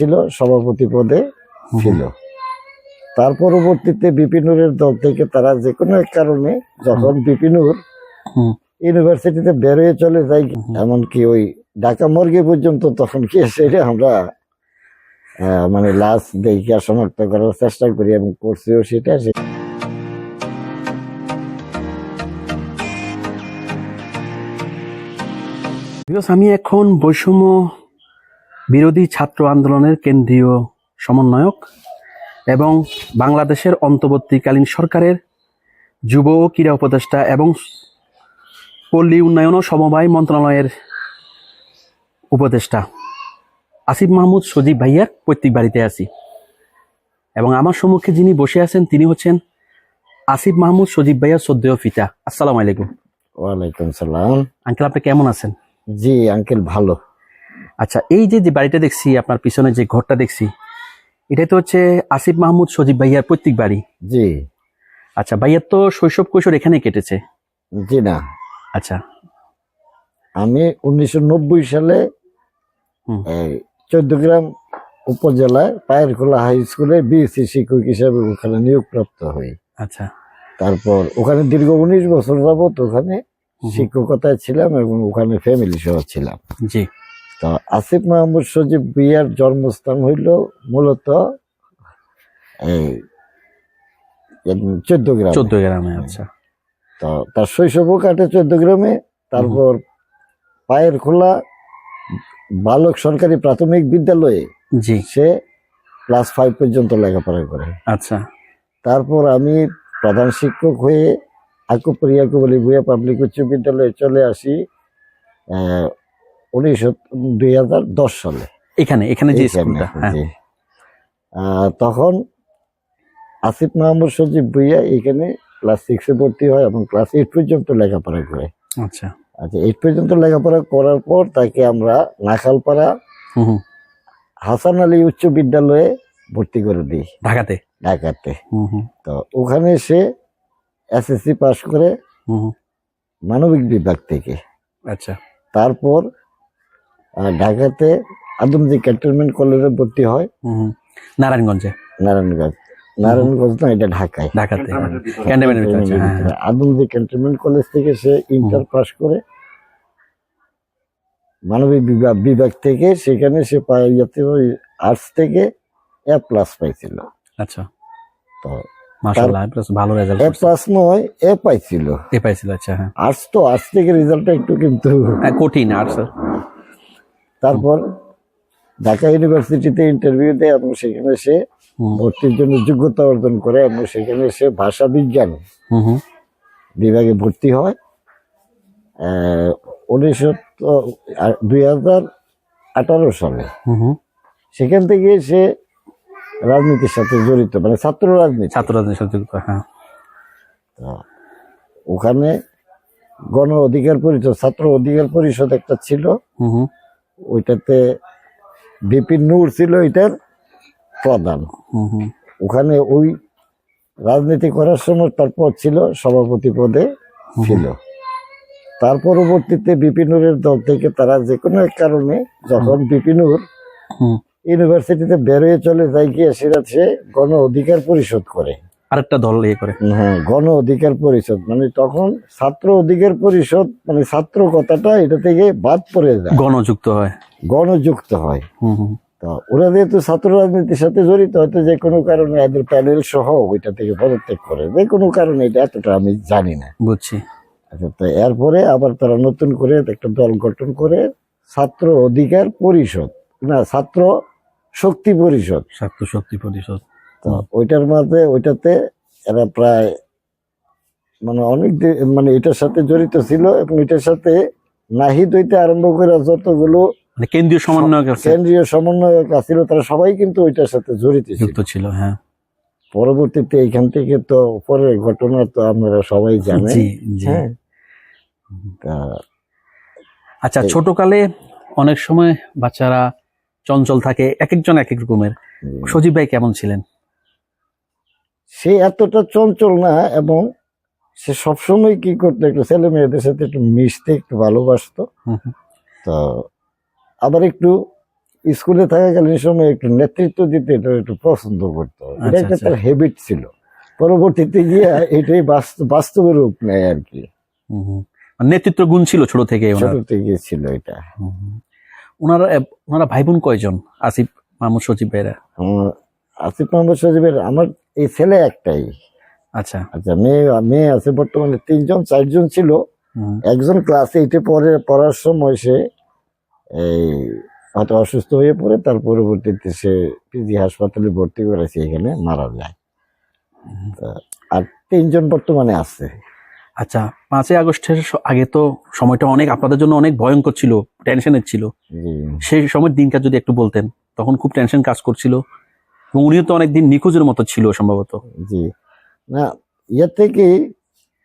ছিল সভাপতি পদে ছিল। তার পরবর্তীতে বিপিনুরের দল থেকে তারা যে কোনো এক কারণে যখন বিপিনুর ইউনিভার্সিটিতে বেরোয় চলে যায় এমনকি ওই ঢাকা মর্গে পর্যন্ত তখন কি সেটা আমরা মানে লাশ দেখিয়া শনাক্ত করার চেষ্টা করি এবং করছিও সেটা আমি এখন বৈষম্য বিরোধী ছাত্র আন্দোলনের কেন্দ্রীয় সমন্বয়ক এবং বাংলাদেশের অন্তর্বর্তীকালীন সরকারের যুব ও ক্রীড়া উপদেষ্টা এবং পল্লী উন্নয়ন ও সমবায় মন্ত্রণালয়ের উপদেষ্টা। আসিফ মাহমুদ সজীব ভাইয়ার পৈতৃক বাড়িতে আছি। এবং আমার সম্মুখে যিনি বসে আছেন তিনি হচ্ছেন আসিফ মাহমুদ সজীব ভাইয়ার সদ্য পিতা। আসসালামু আলাইকুম। ওয়ালাইকুম সালাম। আঙ্কেল আপনি কেমন আছেন? জি আঙ্কেল ভালো। আচ্ছা এই যে যে বাড়িটা দেখছি আপনার পিছনে যে ঘরটা দেখছি এটা তো হচ্ছে আসিফ মাহমুদ সজীব ভাইয়ার পৈতৃক বাড়ি? জি। আচ্ছা ভাইয়ার তো শৈশব কৈশোর এখানে কেটেছে? জি না। আচ্ছা। আমি উনিশশো নব্বই সালে। চৌদ্দগ্রাম উপজেলায় পায়েরখোলা হাই স্কুলে বিএসসি শিক্ষক হিসাবে ওখানে নিয়োগপ্রাপ্ত হই। আচ্ছা। তারপর ওখানে দীর্ঘ উনিশ বছর যাবত ওখানে শিক্ষকতায় ছিলাম এবং ওখানে ফ্যামিলি সহ ছিলাম। জি। তো আসিফ মাহমুদ সজীব বিয়ার জন্মস্থান হইল মূলত এই চোদ্দ গ্রাম। চোদ্দ গ্রামে আচ্ছা। তো তার শৈশবও কাটে চোদ্দ গ্রামে তারপর পায়ের খোলা বালক সরকারি প্রাথমিক বিদ্যালয়ে জি। সে ক্লাস ফাইভ পর্যন্ত লেখাপড়া করে। আচ্ছা। তারপর আমি প্রধান শিক্ষক হয়ে আকুপুরি আকুবলি ভুয়া পাবলিক উচ্চ বিদ্যালয়ে চলে আসি উনিশশো দুই হাজার দশ সালে। এখানে এখানে যে স্কুলটা হ্যাঁ। তখন আসিফ মাহমুদ সজীব ভুইয়া এখানে ক্লাস সিক্সে ভর্তি হয় এবং ক্লাস এইট পর্যন্ত লেখাপড়া করে। আচ্ছা। আচ্ছা এইট পর্যন্ত লেখাপড়া করার পর তাকে আমরা নাখালপাড়া হাসান আলী উচ্চ বিদ্যালয়ে ভর্তি করে দিই। ঢাকাতে? ঢাকাতে। তো ওখানে সে এসএসসি পাশ করে মানবিক বিভাগ থেকে। আচ্ছা। তারপর ঢাকাতে আদমজি ক্যান্টনমেন্ট কলেজে ভর্তি হয়। নারায়ণগঞ্জে? নারায়ণগঞ্জ। নারায়ণগঞ্জ না এটা ঢাকায়। ঢাকাতে হ্যাঁ, হ্যাঁ। আদমজি ক্যান্টনমেন্ট কলেজ থেকে সে ইন্টার পাস করে মানবিক বিভাগ বিভাগ থেকে সেখানে সে পায় যাতে ওই আর্টস থেকে এ প্লাস পাইছিল। আচ্ছা। তো মাশাআল্লাহ ভালো রেজাল্ট এ প্লাস নয় এ পাইছিল। এ পাইছিল আচ্ছা হ্যাঁ। আর্টস তো আর্টস থেকে রেজাল্টটা একটু কিন্তু হ্যাঁ, কঠিন আর স্যার তারপর ঢাকা ইউনিভার্সিটিতে ইন্টারভিউ দেয় এবং সেখানে সে ভর্তির জন্য যোগ্যতা অর্জন করে এবং সেখানে সে ভাষা বিজ্ঞান হুম হুম। বিভাগে ভর্তি হয়। উনিশশো দুই হাজার আঠারো সালে। হুম হুম। সেখান থেকে সে রাজনীতির সাথে জড়িত মানে ছাত্র রাজনীতি। ছাত্র রাজনীতির সাথে যুক্ত, হ্যাঁ। তো ওখানে গণ অধিকার পরিষদ ছাত্র অধিকার পরিষদ একটা ছিল। হুম হুম। ওইটাতে বিপিন নূর ছিল এটার প্রধান। ওখানে ওই রাজনীতি করার সময় তার পদ ছিল সভাপতি পদে ছিল। তার পরবর্তীতে বিপিনুরের দল থেকে তারা যে কোনো এক কারণে যখন বিপিনুর ইউনিভার্সিটিতে বেরোয় চলে যায় গিয়ে সেটা সে গণ অধিকার পরিশোধ করে। আরেকটা দল ইয়ে করে। হ্যাঁ গণ অধিকার পরিষদ। মানে তখন ছাত্র অধিকার পরিষদ মানে ছাত্র কথাটা এটা থেকে বাদ পড়ে যায়। গণযুক্ত হয়। গণযুক্ত হয়। তো ওরা যেহেতু ছাত্র রাজনীতির সাথে জড়িত হয়তো যে কোনো কারণে এদের প্যানেল সহ ওইটা থেকে পদত্যাগ করে। যে কোনো কারণে এটা এতটা আমি জানি না। বুঝছি। আচ্ছা তো এরপরে আবার তারা নতুন করে একটা দল গঠন করে ছাত্র অধিকার পরিষদ। না ছাত্র শক্তি পরিষদ। ছাত্র শক্তি পরিষদ। তো ওইটার মাঝে ওইটাতে এরা প্রায় মানে অনেক মানে এটার সাথে জড়িত ছিল এবং এটার সাথে নাহিদ হইতে আরম্ভ করে যতগুলো মানে কেন্দ্রীয় সমন্বয়ক কেন্দ্রীয় সমন্বয়ক আছিল তারা সবাই কিন্তু ওইটার সাথে জড়িত ছিল। যুক্ত ছিল হ্যাঁ। পরবর্তীতে এখান থেকে তো পরের ঘটনা তো আপনারা সবাই জানেন হ্যাঁ। তা আচ্ছা ছোটকালে অনেক সময় বাচ্চারা চঞ্চল থাকে এক একজন এক এক রকমের সজীব ভাই কেমন ছিলেন? সে এতটা চঞ্চল না এবং সে সবসময় কি করতো একটু ছেলে মেয়েদের সাথে একটু মিশতে একটু ভালোবাসতো। তো আবার একটু স্কুলে থাকাকালীন সময় একটু নেতৃত্ব দিতে এটা একটু পছন্দ করতো এটা আচ্ছা, একটা আচ্ছা। তার হ্যাবিট ছিল পরবর্তীতে গিয়ে এটাই বাস্তব বাস্তবের রূপ নেয় আর কি। মানে নেতৃত্ব গুণ ছিল ছোট থেকে ছোট থেকে ছিল এটা। ওনারা ওনারা ভাই বোন কয়জন আসিফ মাহমুদ সচিব ভাইরা আসিফ মোহাম্মদ সজিবের আমার এই ছেলে একটাই। আচ্ছা। আচ্ছা মেয়ে মেয়ে আছে বর্তমানে তিনজন চারজন ছিল। একজন ক্লাস এইটে পরে পড়ার সময় সে এই হয়তো অসুস্থ হয়ে পড়ে তার পরবর্তীতে সে পিজি হাসপাতালে ভর্তি করেছে এখানে মারা যায়। তা আর তিনজন বর্তমানে আছে। আচ্ছা পাঁচই আগস্টের আগে তো সময়টা অনেক আপনাদের জন্য অনেক ভয়ঙ্কর ছিল টেনশনের ছিল। সেই সময় দিনকার যদি একটু বলতেন তখন খুব টেনশন কাজ করছিল। এবং উনিও তো অনেকদিন নিখোঁজের মতো ছিল সম্ভবত। জি। না ইয়ে থেকে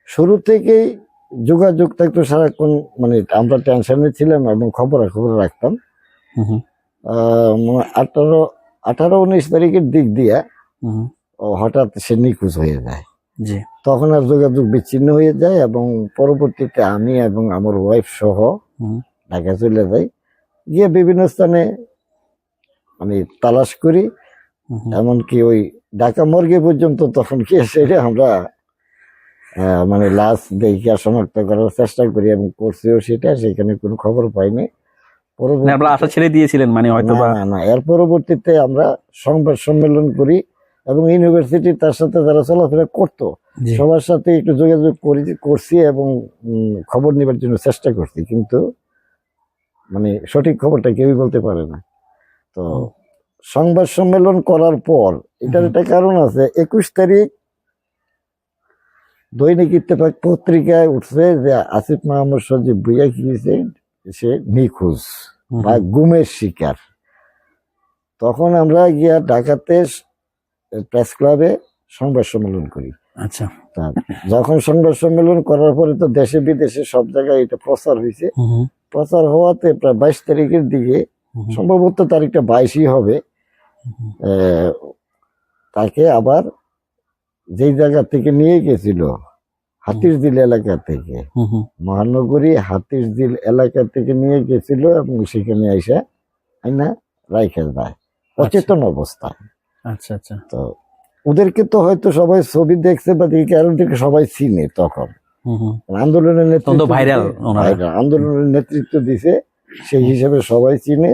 শুরু থেকেই যোগাযোগ থাকতো সারাক্ষণ মানে আমরা টেনশনে ছিলাম এবং খবর খবর রাখতাম আঠারো আঠারো উনিশ তারিখের দিক দিয়ে হঠাৎ সে নিখোঁজ হয়ে যায়। জি। তখন আর যোগাযোগ বিচ্ছিন্ন হয়ে যায় এবং পরবর্তীতে আমি এবং আমার ওয়াইফ সহ ঢাকা চলে যাই। গিয়ে বিভিন্ন স্থানে মানে তালাশ করি। এমনকি ওই ঢাকা মর্গে পর্যন্ত তখন কি সেটা আমরা মানে লাশ দেখে শনাক্ত করার চেষ্টা করি এবং করছিও সেটা সেখানে কোনো খবর পাইনি আপনারা আশা ছেড়ে দিয়েছিলেন মানে হয়তো না বা না, এর পরবর্তীতে আমরা সংবাদ সম্মেলন করি এবং ইউনিভার্সিটি তার সাথে যারা চলাফেরা করতো সবার সাথে একটু যোগাযোগ করি করছি এবং খবর নেবার জন্য চেষ্টা করছি কিন্তু মানে সঠিক খবরটা কেউই বলতে পারে না। তো সংবাদ সম্মেলন করার পর এটার একটা কারণ আছে একুশ তারিখ দৈনিক ইত্তেফাক পত্রিকায় উঠছে যে আসিফ মাহমুদ সজিব ভুইয়া কি হয়েছে? সে নিখোঁজ বা গুমের শিকার। তখন আমরা গিয়া ঢাকাতে প্রেস ক্লাবে সংবাদ সম্মেলন করি। আচ্ছা। যখন সংবাদ সম্মেলন করার পরে তো দেশে বিদেশে সব জায়গায় এটা প্রচার হয়েছে। প্রচার হওয়াতে প্রায় বাইশ তারিখের দিকে সম্ভবত তারিখটা বাইশই হবে। তাকে আবার যেই জায়গা থেকে নিয়ে গেছিল হাতিরঝিল এলাকা থেকে। মহানগরী হাতিরঝিল এলাকা থেকে নিয়ে গেছিল এবং সেখানে এসে আইনা রাইখে যায় অচেতন অবস্থায় আচ্ছা আচ্ছা। তো ওদেরকে তো হয়তো সবাই ছবি দেখছে বা এই কারণ থেকে সবাই চিনে তখন। আন্দোলনের নেতৃত্ব আন্দোলনের নেতৃত্ব দিছে সেই হিসাবে সবাই চিনে।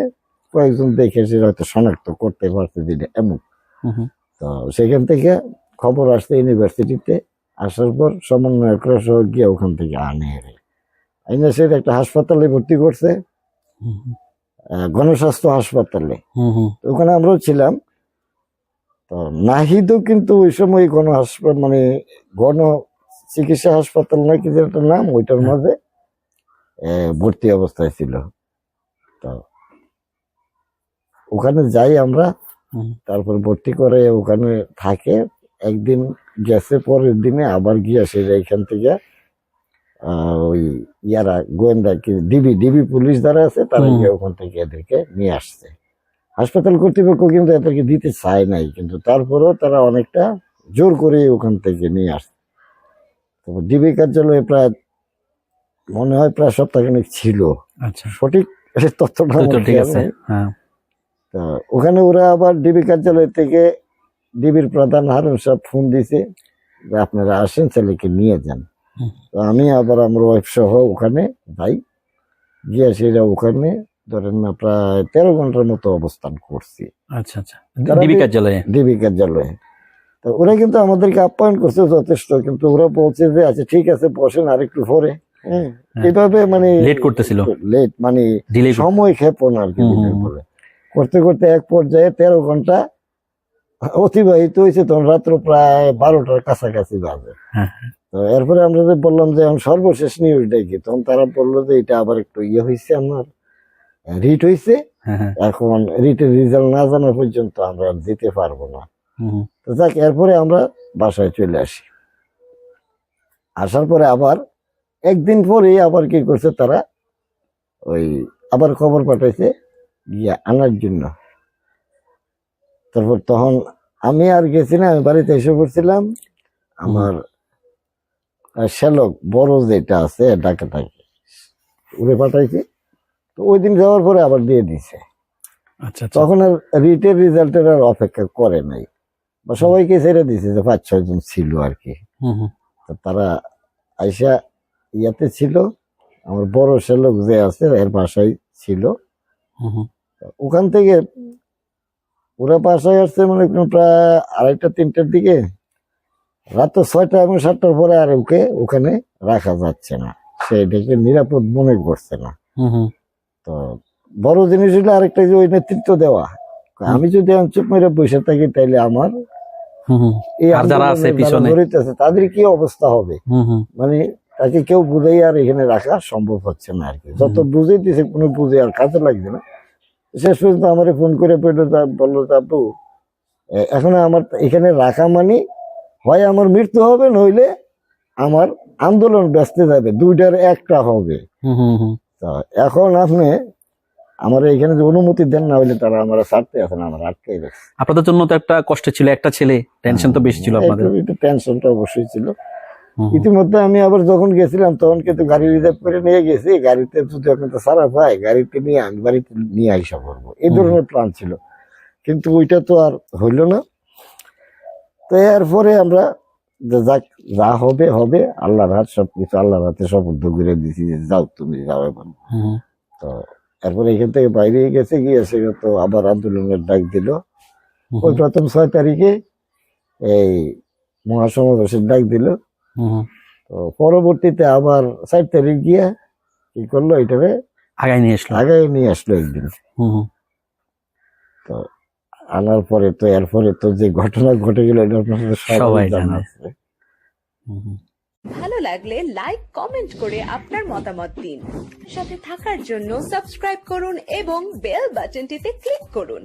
কয়েকজন দেখে সে হয়তো শনাক্ত করতে পারছে দিলে এমন। তো সেখান থেকে খবর আসছে ইউনিভার্সিটিতে আসার পর সমন্বয়করা সহ গিয়ে ওখান থেকে আনে। আইনে সেটা একটা হাসপাতালে ভর্তি করছে। গণস্বাস্থ্য হাসপাতালে ওখানে আমরাও ছিলাম তো নাহিদও কিন্তু ওই সময় গণ হাসপাতাল মানে গণ চিকিৎসা হাসপাতাল নাকি যে একটা নাম ওইটার মাঝে ভর্তি অবস্থায় ছিল ওখানে যাই আমরা তারপর ভর্তি করে ওখানে থাকে। একদিন গেছে পরের দিনে আবার গিয়ে সে এখান থেকে। ওই ইয়ারা গোয়েন্দা কি ডিবি ডিবি পুলিশ যারা আছে তারা গিয়ে ওখান থেকে এদেরকে নিয়ে আসছে। হাসপাতাল কর্তৃপক্ষ কিন্তু এদেরকে দিতে চায় নাই কিন্তু তারপরেও তারা অনেকটা জোর করে ওখান থেকে নিয়ে আসছে তারপর ডিবি কার্যালয়ে প্রায় মনে হয় প্রায় সপ্তাহখানেক ছিল। আচ্ছা। সঠিক তথ্যটা ঠিক আছে হ্যাঁ। তা ওখানে ওরা আবার ডিবি কার্যালয় থেকে ডিবির প্রধান হারুন সাহেব ফোন দিছে যে আপনারা আসেন ছেলেকে নিয়ে যান। তো আমি আবার আমার ওয়াইফ সহ ওখানে যাই। গিয়ে সেটা ওখানে ধরেন না প্রায় তেরো ঘণ্টার মতো অবস্থান করছি। আচ্ছা আচ্ছা। ডিবি কার্যালয়ে? ডিবি কার্যালয়ে। তো ওরা কিন্তু আমাদেরকে আপ্যায়ন করছে যথেষ্ট কিন্তু ওরা বলছে যে আচ্ছা ঠিক আছে বসেন আর একটু পরে। হ্যাঁ। এভাবে মানে লেট করতেছিল। লেট মানে সময় ক্ষেপণ আর কি। বলে করতে করতে এক পর্যায়ে তেরো ঘণ্টা অতিবাহিত হয়েছে তখন রাত্র প্রায় বারোটার কাছাকাছি বাজে। হ্যাঁ। তো এরপরে আমরা যে বললাম যে এখন সর্বশেষ নিউজটা কি তখন তারা বলল যে এটা আবার একটু ইয়ে হয়েছে আমার রিট হয়েছে। হ্যাঁ হ্যাঁ। এখন রিটের রেজাল্ট না জানা পর্যন্ত আমরা দিতে পারব না। তো যাক এরপরে আমরা বাসায় চলে আসি। আসার পরে আবার একদিন পরেই আবার কি করছে তারা ওই আবার খবর পাঠাইছে গিয়ে আনার জন্য। তারপর তখন আমি আর গেছি না আমি বাড়িতে এসে পড়ছিলাম। আমার শ্যালক বড় যেটা আছে ডাকে থাকে উড়ে পাঠাইছি। তো ওই দিন যাওয়ার পরে আবার দিয়ে দিছে। আচ্ছা আচ্ছা। তখন আর রিটের রেজাল্টের আর অপেক্ষা করে নাই। বা সবাইকে ছেড়ে দিছে যে পাঁচ ছয় জন ছিল আর কি। হুম হুম। তো তারা আইসা ইয়াতে ছিল। আমার বড় শ্যালক যে আছে এর বাসায় ছিল। হুম হুম। ওখান থেকে ওরা বাসায় আসছে মনে প্রায় আড়াইটা তিনটার দিকে রাত ছয়টা এবং সাতটার পরে আর ওকে ওখানে রাখা যাচ্ছে না সে এটাকে নিরাপদ মনে করছে না। তো বড় জিনিস হলো আরেকটা যে ওই নেতৃত্ব দেওয়া আমি যদি আমি চুপ মেরে বসে থাকি তাইলে আমার। এই যারা আছে পিছনে? তাদের কি অবস্থা হবে। মানে তাকে কেউ বুঝাই আর এখানে রাখা সম্ভব হচ্ছে না আর কি যত বুঝে দিছে কোনো বুঝে আর কাজে লাগবে না শেষ পর্যন্ত আমার ফোন করে পেল বলল যে, আপু এ- এখন আমার এখানে রাখা মানে হয় আমার মৃত্যু হবে নইলে আমার আন্দোলন ব্যস্ত যাবে দুইটার একটা হবে হুম হুম হুম। তা এখন আপনি আমার এখানে যে অনুমতি দেন না হইলে তারা আমার ছাড়তে আছে না আমার আটকে আপনাদের জন্য তো একটা কষ্ট ছিল একটা ছেলে টেনশন তো বেশি ছিল আপনাদের টেনশনটা অবশ্যই ছিল। ইতিমধ্যে আমি আবার যখন গেছিলাম তখন কিন্তু গাড়ি রিজার্ভ করে নিয়ে গেছি। গাড়িতে যদি তো সারা পাই গাড়িতে নিয়ে আমি বাড়িতে নিয়ে আইসা করব এই ধরনের প্ল্যান ছিল। কিন্তু ওইটা তো আর হইল না। তো এরপরে আমরা যে যাক যা হবে হবে। আল্লাহর হাত সবকিছু আল্লাহর হাতে সব উদ্যোগ করে দিছি যে যাও তুমি যাও এখন। তো এরপরে এখান থেকে বাইরে গেছে গিয়ে সে তো আবার আন্দোলনের ডাক দিল। ওই প্রথম ছয় তারিখে এই মহাসমাবেশের ডাক দিল। তো পরবর্তীতে আবার চার তারিখ গিয়ে কি করল এটারে আগায় নিয়ে আসলো। আগে নিয়ে আসলো একদিন। হুম। হুম। তো আনার পরে তো এরপরে তো যে ঘটনা ঘটে গেল এটা আপনাদের সবাই জানা। আছে হুম। হুম। ভালো লাগলে লাইক কমেন্ট করে আপনার মতামত দিন। সাথে থাকার জন্য সাবস্ক্রাইব করুন এবং বেল বাটনটিতে ক্লিক করুন।